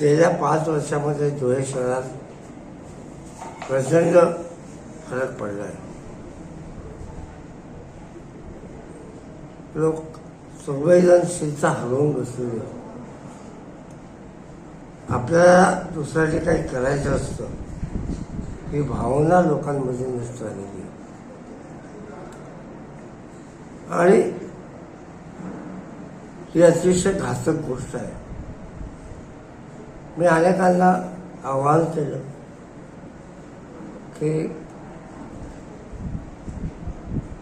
गेल्या पाच वर्षामध्ये धुळे शहरात प्रचंड फरक पडला आहे लोक संवेदनशीलता हरवून बसलेले. आपल्याला दुसऱ्याचे काही करायचं असतं ही भावना लोकांमध्ये नष्ट झालेली आणि ही अतिशय घातक गोष्ट आहे. मी अनेकांना आवाहन केलं की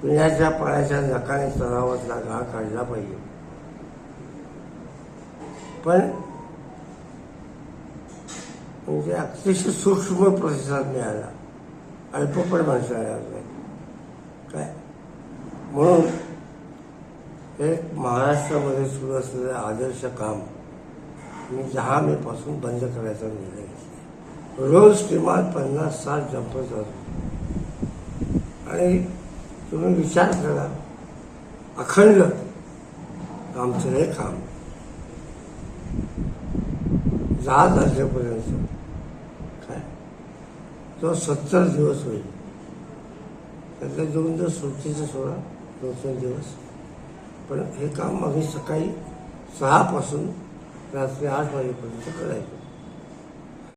पिण्याच्या पाण्याच्या नकाने तलावातला गाळ काढला पाहिजे. पण म्हणजे अतिशय सूक्ष्म प्रतिसाद मिळाला. अल्प पण माणसाला काय? म्हणून हे महाराष्ट्रामध्ये सुरू असलेलं आदर्श काम मी दहा मे पासून बंद करायचा निर्णय घेतला रोज किमान पन्नास साठ जंपर चालू आणि तुम्ही विचार करा अखंड आमचं हे काम दहा तारखेपर्यंत काय तो सत्तर दिवस होईल त्यातले दोन दिवस सुट्टीचं सोडा दोन तीन दिवस। पण हे काम आम्ही सकाळी सहापासून プラスアルファいうことで、ちょ。